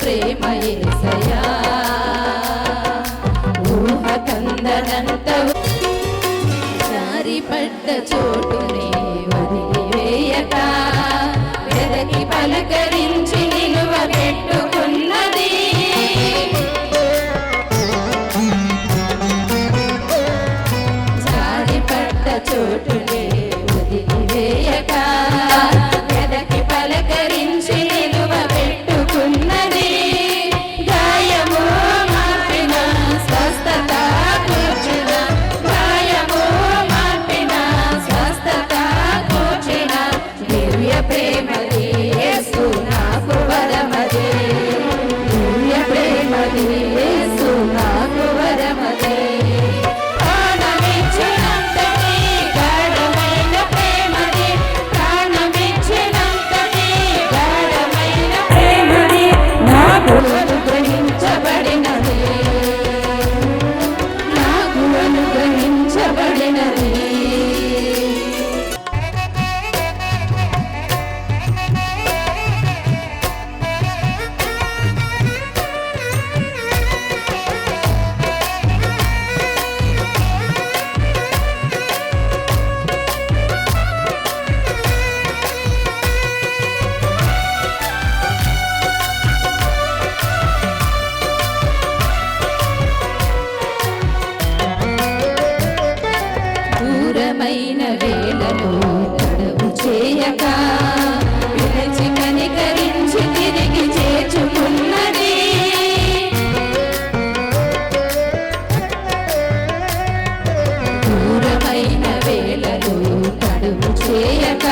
ప్రేమ ఏసయా ఊహ కందనంత జారిపడ్డ చోటునే వదిలివేయక. వెదకి పలకరించి నిలువ పెట్టుకు Amen. చేయక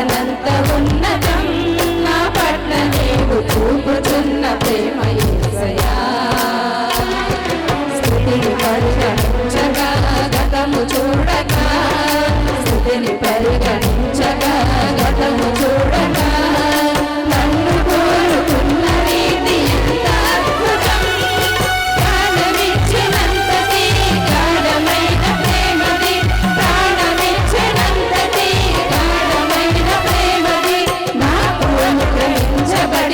അനന്തമുണ്ട് Jabber.